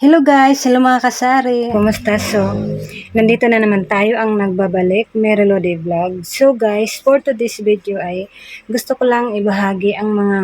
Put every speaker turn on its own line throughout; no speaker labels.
Hello guys! Hello mga kasari! Kumusta? So, nandito na naman tayo ang nagbabalik, Merelody Vlog. So guys, for today's video ay gusto ko lang ibahagi ang mga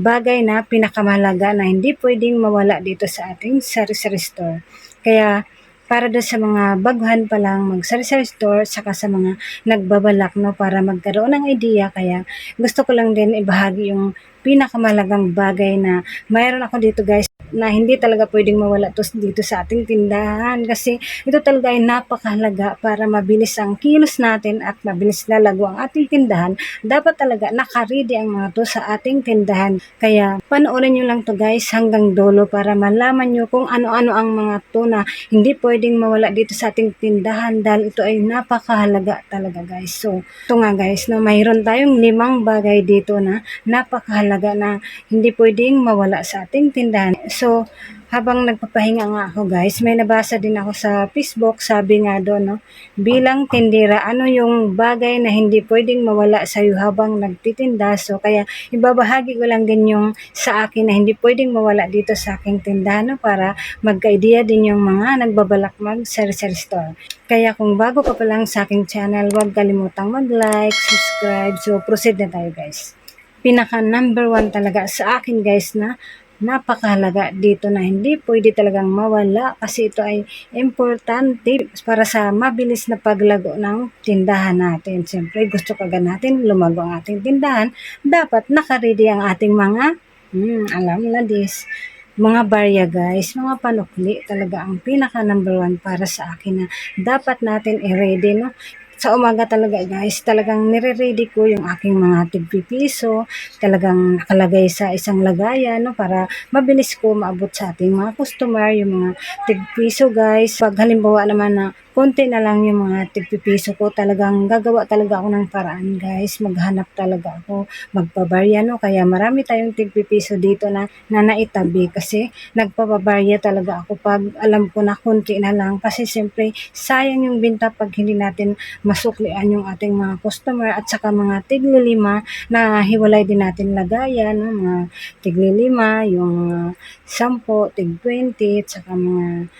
bagay na pinakamahalaga na hindi pwedeng mawala dito sa ating sari-sari store. Kaya, para doon sa mga baguhan pa lang mag sari-sari store saka sa mga nagbabalak no para magkaroon ng idea kaya gusto ko lang din ibahagi yung pinakamalagang bagay na mayroon ako dito guys na hindi talaga pwedeng mawala to dito sa ating tindahan kasi ito talaga ay napakahalaga para mabilis ang kilos natin at mabilis lalago ang ating tindahan. Dapat talaga nakaredy ang mga to sa ating tindahan. Kaya panoorin nyo lang to guys hanggang dulo para malaman nyo kung ano-ano ang mga to na hindi pwedeng mawala dito sa ating tindahan dahil ito ay napakahalaga talaga guys. So ito nga guys, no, mayroon tayong limang bagay dito na napakahalaga na hindi pwedeng mawala sa ating tindahan. So, habang nagpapahinga nga ako guys, may nabasa din ako sa Facebook, sabi nga doon, no, bilang tindera, ano yung bagay na hindi pwedeng mawala sa iyo habang nagtitinda. So, kaya ibabahagi ko lang din yung sa akin na hindi pwedeng mawala dito sa aking tindahan no, para magka-idea din yung mga nagbabalak mag sari-sari store. Kaya kung bago ka pa lang sa aking channel, huwag kalimutang mag-like, subscribe. So, proceed na tayo guys. Pinaka number one talaga sa akin guys na napakahalaga dito na hindi pwede talagang mawala kasi ito ay importante para sa mabilis na paglago ng tindahan natin. Siyempre, gusto kaga natin lumago ang ating tindahan, dapat nakaredy ang ating mga, hmm, alam na this, mga barya guys, mga panukli talaga ang pinaka number one para sa akin na dapat natin i-ready no sa umaga talaga guys, talagang nire-ready ko yung aking mga tigpipiso, talagang nakalagay sa isang lagayan no, para mabilis ko maabot sa ating mga customer, yung mga tigpiso guys. Pag halimbawa naman na konti na lang yung mga tigpipiso ko, talagang gagawa talaga ako ng paraan guys, maghanap talaga ako, magpabarya no, kaya marami tayong tigpipiso dito na, na naitabi kasi nagpapabarya talaga ako pag alam ko na konti na lang. Kasi siyempre sayang yung binta pag hindi natin masuklian yung ating mga customer at saka mga tiglilima na hiwalay din natin lagayan, no? mga tiglilima, yung mga sampo, tig 20, at saka mga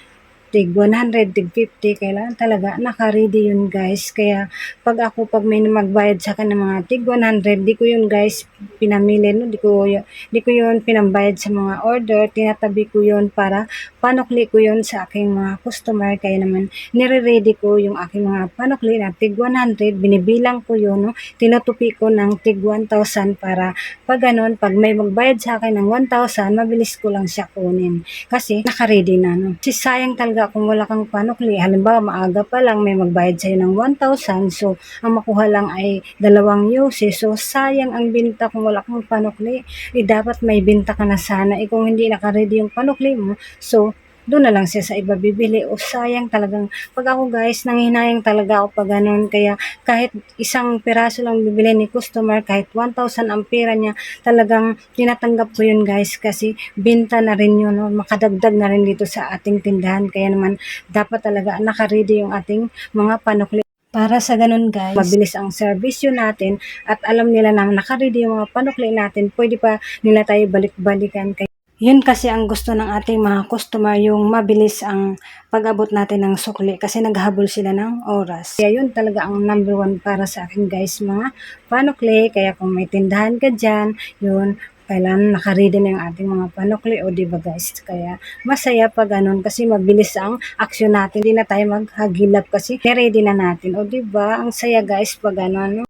tig 100, tig 50, kailangan talaga naka-ready yun guys. Kaya pag ako, pag may magbayad sa akin ng mga tig 100, di ko yun guys pinamili, no? di, ko, y- di ko yun pinambayad sa mga order, tinatabi ko yun para panukli ko yun sa aking mga customer. Kaya naman, nire-ready ko yung aking mga panukli na tig 100, binibilang ko yun, no? tinutupi ko ng tig 1,000 para pag ganun, pag may magbayad sa akin ng 1,000, mabilis ko lang siya kunin. Kasi naka-ready na. No? Kasi sayang talaga kung wala kang panukli. Halimbawa, maaga pa lang may magbayad sa'yo ng 1,000. So, ang makuha lang ay dalawang yose. So, sayang ang binta kung wala kang panukli. Eh, dapat may binta ka na sana. Eh, kung hindi naka-ready yung panukli mo, so, doon na lang siya sa iba bibili o sayang talagang pag ako guys nanghinayang talaga ako pag ganun kaya kahit isang piraso lang bibili ni customer kahit 1,000 ang pera niya talagang tinatanggap ko yun guys kasi binta na rin yun no? makadagdag na rin dito sa ating tindahan kaya naman dapat talaga nakaready yung ating mga panukli para sa ganun guys, mabilis ang servisyo natin at alam nila na nakaready yung mga panukli natin, pwede pa nila tayo balik-balikan. Yun kasi ang gusto ng ating mga customer, yung mabilis ang pag-abot natin ng sukli kasi naghabol sila ng oras. Kaya yun talaga ang number one para sa akin guys, mga panukli. Kaya kung may tindahan ka dyan, yun, kailangan nakaready na yung ating mga panukli o di ba guys kaya masaya pag ganun kasi mabilis ang aksyon natin hindi na tayo maghagilap kasi ready na natin o di ba ang saya guys pag ganun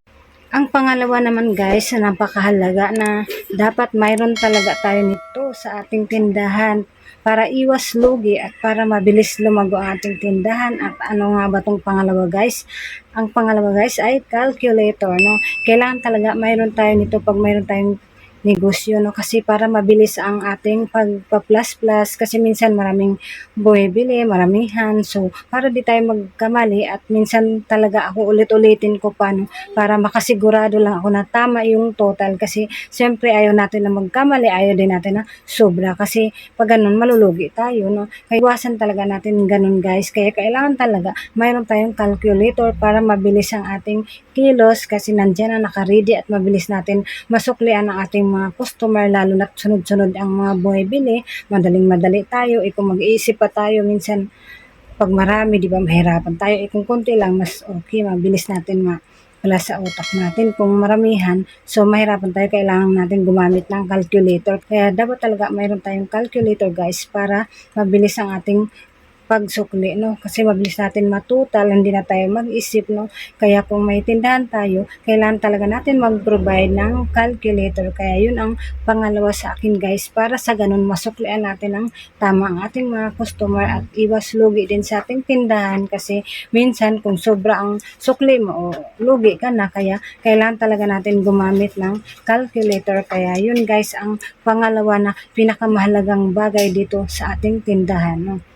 ang pangalawa naman guys na napakahalaga na dapat mayroon talaga tayo nito sa ating tindahan para iwas lugi at para mabilis lumago ang ating tindahan. At ano nga ba tong pangalawa guys? Ang pangalawa guys ay calculator no? Kailangan talaga mayroon tayo nito pag mayroon tayong negosyo no? Kasi para mabilis ang ating pagpa-plus plus kasi minsan maraming bumibili, maramihan so para di tayo magkamali at minsan talaga ako ulit-ulitin ko pa no? Para makasigurado lang ako na tama yung total. Kasi siyempre ayaw natin na magkamali, ayaw din natin na sobra. Kasi pag ganun malulugi tayo no? Kaya iwasan talaga natin ganun guys. Kaya kailangan talaga mayroon tayong calculator para mabilis ang ating kilos kasi nandyan na nakaready at mabilis natin masuklian ang ating mga customer, lalo na sunod-sunod ang mga bumibili, madaling-madali tayo, eh kung mag-iisip pa tayo minsan pag marami, di ba, mahirapan tayo. Eh kung konti lang, mas okay, mabilis natin ma wala sa utak natin. Kung maramihan, so mahirapan tayo, kailangan natin gumamit ng calculator. Kaya dapat talaga mayroon tayong calculator guys para mabilis ang ating pagsukli, no? Kasi mabilis natin matutal, hindi na tayo mag-isip, no? Kaya kung may tindahan tayo, kailangan talaga natin mag-provide ng calculator. Kaya yun ang pangalawa sa akin, guys, para sa ganun masuklian natin ang tama ang ating mga customer at iwas lugi din sa ating tindahan kasi minsan kung sobra ang sukli mo o lugi ka na, kaya kailangan talaga natin gumamit ng calculator. Kaya yun, guys, ang pangalawa na pinakamahalagang bagay dito sa ating tindahan, no?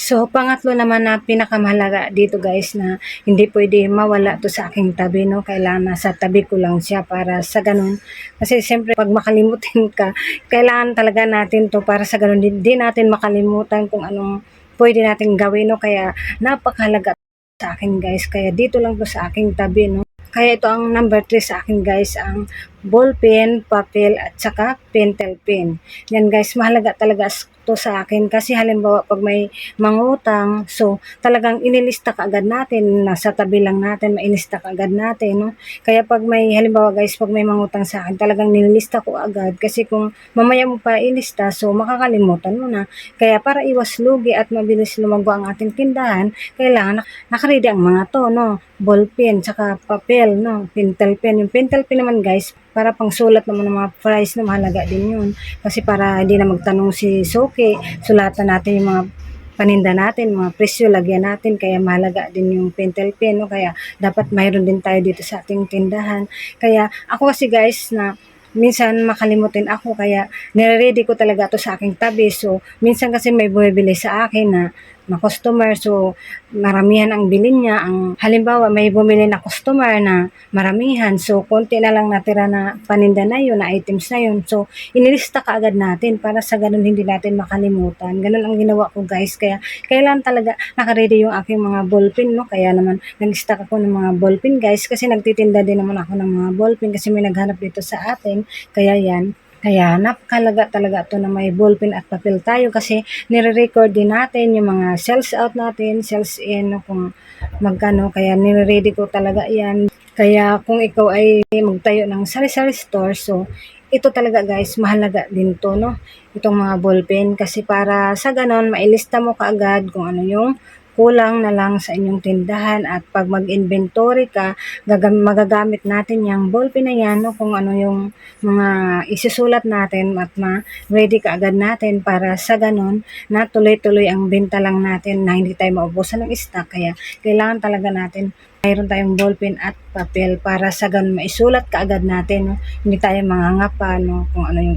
So, pangatlo naman na pinakamahalaga dito guys na hindi pwede mawala to sa aking tabi, no? Kailangan nasa tabi ko lang siya para sa ganun. Kasi siyempre, pag makalimutin ka, kailangan talaga natin to para sa ganun. Hindi natin makalimutan kung anong pwede natin gawin, no? Kaya napakahalaga sa akin guys. Kaya dito lang to sa aking tabi, no? Kaya ito ang number 3 sa akin guys, ang ballpen, papel, at saka pentel pen. Yan guys, mahalaga talaga to sa akin kasi halimbawa pag may mangutang, so talagang inilista ka agad natin, nasa tabi lang natin, mainista ka agad natin, no? Kaya pag may, halimbawa guys, pag may mangutang sa akin, talagang nililista ko agad kasi kung mamaya mo pa ilista, so makakalimutan mo na. Kaya para iwas lugi at mabilis lumago ang ating tindahan, kailangan nakaredy ang mga to, no? Ballpen, saka papel, no? Pentel pen. Yung pentel pen naman guys, para pang sulat naman ng mga price na mahalaga din yun. Kasi para hindi na magtanong si Soke, sulatan natin yung mga paninda natin, mga presyo, lagyan natin, kaya mahalaga din yung pentel pen, no? kaya dapat mayroon din tayo dito sa ating tindahan. Kaya ako kasi guys na minsan makalimutin ako kaya nire-ready ko talaga to sa aking tabi. So, minsan kasi may bumibili sa akin na na customer. So, maramihan ang bilin niya. Ang halimbawa, may bumili na customer na maramihan. So, konti na lang natira na paninda na yun, na items na yun. So, inilista ka agad natin para sa ganun hindi natin makalimutan. Ganun ang ginawa ko guys. Kaya, kailan talaga nakaready yung aking mga ballpen, no? Kaya naman, nag-stock ako ng mga ballpen guys. Kasi nagtitinda din naman ako ng mga ballpen kasi may naghanap dito sa atin. Kaya yan, kaya napakalaga talaga to na may ballpen at papel tayo kasi nire-record din natin yung mga sales out natin, sales in, kung magkano. Kaya nire-ready ko talaga yan. Kaya kung ikaw ay magtayo ng sari-sari store, so ito talaga guys, mahalaga din to, no? Itong mga ballpen kasi para sa ganon, mailista mo kaagad kung ano yung kulang na lang sa inyong tindahan at pag mag-inventory ka, gagam- magagamit natin yung ballpen na yan no, kung ano yung mga isusulat natin at ma-ready ka agad natin para sa ganon na tuloy-tuloy ang benta lang natin na hindi tayo maubusan ng stock. Kaya kailangan talaga natin mayroon tayong ballpen at papel para sa ganun maisulat kaagad natin. No? Hindi tayo mangangapa no? kung ano yung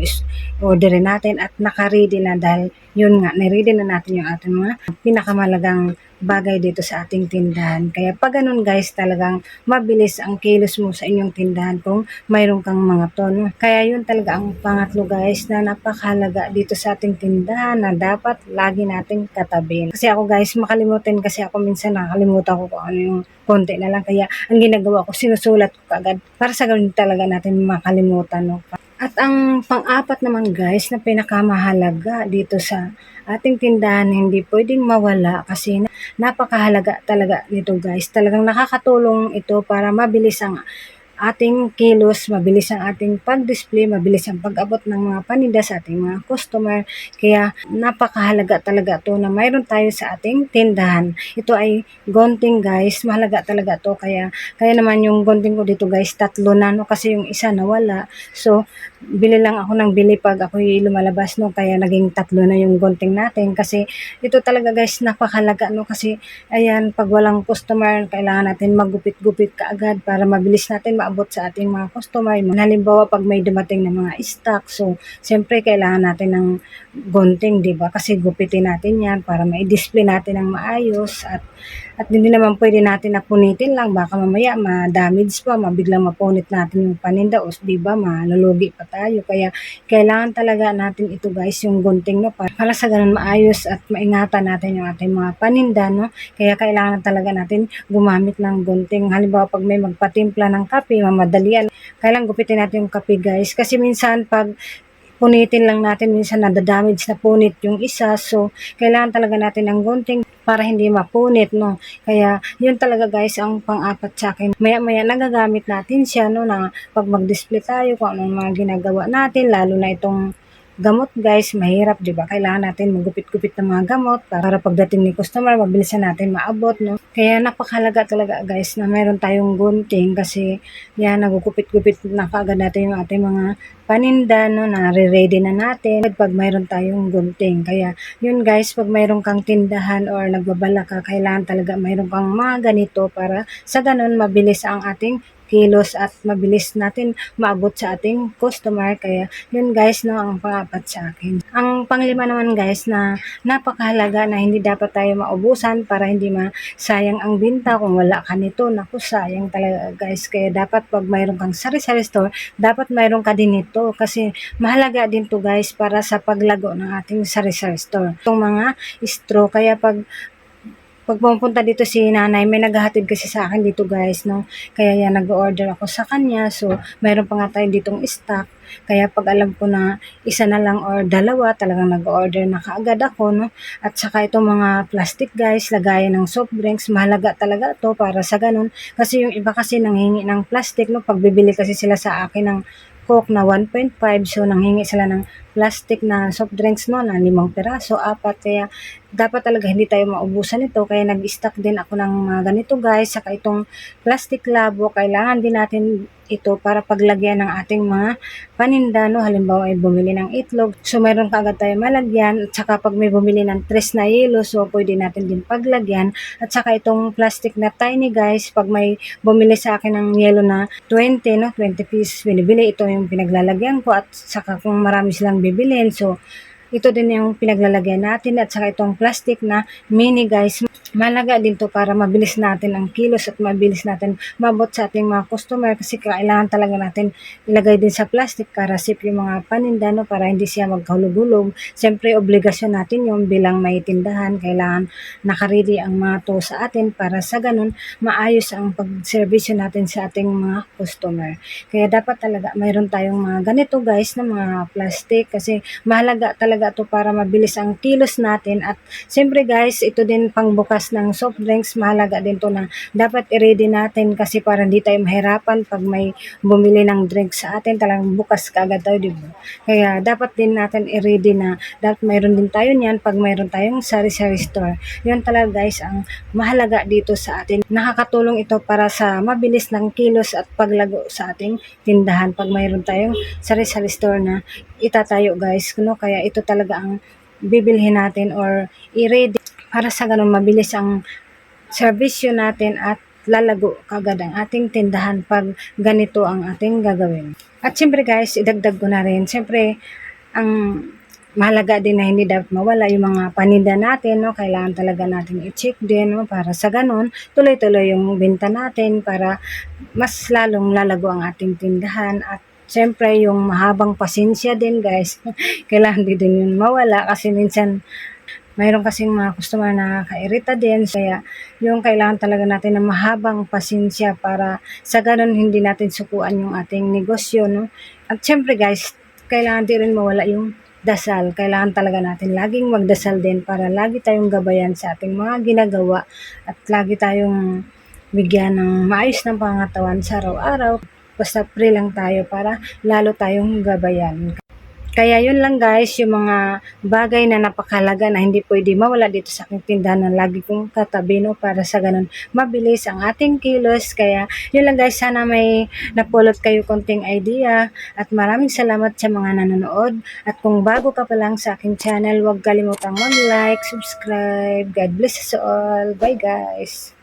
orderin natin at naka-ready na dahil yun nga, na-ready na natin yung ating mga pinakamalagang bagay dito sa ating tindahan. Kaya pag ganun guys, talagang mabilis ang kilos mo sa inyong tindahan kung mayroon kang mga tono. Kaya yun talaga ang pangatlo guys na napakahalaga dito sa ating tindahan na dapat lagi nating katabi. Kasi ako guys, makalimutan kasi ako minsan nakalimutan ko kung ano yung konti na lang. Kaya ang ginagawa ko, sinusulat ko kaagad para sa ganun talaga natin makalimutan. No? At ang pang-apat naman guys na pinakamahalaga dito sa ating tindahan hindi pwedeng mawala kasi napakahalaga talaga nito guys. Talagang nakakatulong ito para mabilis ang ating kilos, mabilis ang ating pag-display, mabilis ang pag-abot ng mga paninda sa ating mga customer. Kaya napakahalaga talaga to na mayroon tayo sa ating tindahan. Ito ay gonting guys, mahalaga talaga to. Kaya, kaya naman yung gonting ko dito guys, tatlo na no kasi yung isa nawala. So, bili lang ako ng bili pag ako lumalabas no kaya naging tatlo na yung gonting natin kasi ito talaga guys napakalaga no kasi ayan pag walang customer kailangan natin magupit-gupit kaagad para mabilis natin maabot sa ating mga customer. Halimbawa pag may dumating na mga stock so siyempre kailangan natin ng gonting di ba? Kasi gupitin natin yan para ma-display natin ng maayos at at hindi naman pwede natin napunitin lang baka mamaya ma-damage pa mabiglang mapunit natin yung paninda o di ba malulugi pa tayo kaya kailangan talaga natin ito guys yung gunting no para, para sa ganun maayos at maingatan natin yung ating mga paninda no kaya kailangan talaga natin gumamit ng gunting halimbawa pag may magpatimpla ng kape mamadalian. Kailangan gupitin natin yung kape guys. Kasi minsan pag punitin lang natin, minsan nadadamage na punit yung isa. So, kailangan talaga natin ng gunting para hindi mapunit, no? Kaya, yun talaga guys ang pang-apat sa akin. Maya-maya nagagamit natin siya, no? Na pag mag-display tayo, kung anong mga ginagawa natin, lalo na itong gamot guys, mahirap, di ba? Kailangan natin magupit-gupit ng mga gamot para pagdating ni customer, mabilisan natin maabot, no? Kaya napakalaga talaga guys na meron tayong gunting kasi yan, nagugupit-gupit na kaagad natin yung ating mga paninda, no, na ready na natin pag mayroon tayong gunting. Kaya, yun guys, pag mayroon kang tindahan or nagbabala ka, kailangan talaga mayroon kang mga ganito para sa ganun mabilis ang ating kilos at mabilis natin maabot sa ating customer. Kaya, yun guys, no, ang pangapat sa akin. Ang panglima naman guys na napakahalaga na hindi dapat tayo maubusan para hindi masayang ang binta kung wala ka nito. Naku, sayang talaga guys. Kaya dapat pag mayroon kang sari-sari store, dapat mayroon ka din nito kasi mahalaga din to guys para sa paglago ng ating sari-sari store. Itong mga straw, kaya pag pag pumunta dito si nanay, may naghahatid kasi sa akin dito guys, no? Kaya yan, nag-order ako sa kanya. So, mayroon pa nga tayo ditong stock. Kaya pag alam ko na isa na lang or dalawa, talagang nag-order na kaagad ako, no? At saka itong mga plastic guys, lagayan ng soft drinks, mahalaga talaga to para sa ganun. Kasi yung iba kasi nanghingi ng plastic, no? Pag bibili kasi sila sa akin ng Coke na 1.5, so nanghingi sila ng plastic na soft drinks no, na limang peraso, apat, kaya dapat talaga hindi tayo maubusan nito, kaya nag-stock din ako ng mga ganito guys, saka itong plastic labo, kailangan din natin ito para paglagyan ng ating mga paninda, no? halimbawa ay bumili ng itlog, so mayroon ka agad tayo malagyan, at saka pag may bumili ng tres na yelo, so pwede natin din paglagyan, at saka itong plastic na tiny guys, pag may bumili sa akin ng yelo na 20, no? 20 pieces binibili, ito yung pinaglalagyan ko, at saka kung marami silang bibilhin, so ito din yung pinaglalagyan natin at saka itong plastic na mini guys. Malaga din to para mabilis natin ang kilos at mabilis natin mabot sa ating mga customer kasi kailangan talaga natin ilagay din sa plastic para safe yung mga paninda no, para hindi siya magkahulog-hulog. Siyempre obligasyon natin yung bilang may tindahan. Kailangan nakaredy ang mga to sa atin para sa ganun maayos ang pagservisyo natin sa ating mga customer. Kaya dapat talaga mayroon tayong mga ganito guys na mga plastic kasi mahalaga talaga to para mabilis ang kilos natin. At siyempre guys ito din pangbukas ng soft drinks. Mahalaga din to na dapat i-ready natin kasi para hindi tayo mahirapan pag may bumili ng drink sa atin. Talagang bukas kaagad tayo di kaya dapat din natin i-ready na dapat mayroon din tayo niyan pag mayroon tayong sari-sari store. Yun talaga guys ang mahalaga dito sa atin. Nakakatulong ito para sa mabilis ng kilos at paglago sa ating tindahan pag mayroon tayong sari-sari store na itatayo guys no? Kaya ito talaga ang bibilhin natin or i-ready para sa ganun mabilis ang serbisyo natin at lalago kagad ang ating tindahan pag ganito ang ating gagawin. At siyempre guys, idagdag ko na rin, siyempre ang mahalaga din na hindi dapat mawala yung mga paninda natin, no? Kailangan talaga natin i-check din, no? Para sa ganun, tuloy-tuloy yung benta natin para mas lalong lalago ang ating tindahan at Siyempre, yung mahabang pasensya din, guys. Kailangan din din yun mawala kasi minsan mayroon kasing mga customer na kairita din. Kaya yung kailangan talaga natin ng mahabang pasensya para sa ganun hindi natin sukuan yung ating negosyo. No? At siyempre guys, kailangan din rin mawala yung dasal. Kailangan talaga natin laging magdasal din para lagi tayong gabayan sa ating mga ginagawa at lagi tayong bigyan ng maayos ng pangatawan sa araw-araw. Basta pray lang tayo para lalo tayong gabayan. Kaya yun lang guys, yung mga bagay na napakalaga na hindi pwede mawala dito sa aking tindahan na lagi kong katabi no, para sa ganun mabilis ang ating kilos. Kaya yun lang guys, sana may napulot kayo konting idea at maraming salamat sa mga nanonood. At kung bago ka pa lang sa aking channel, huwag kalimutang mag-like, subscribe. God bless us all. Bye guys!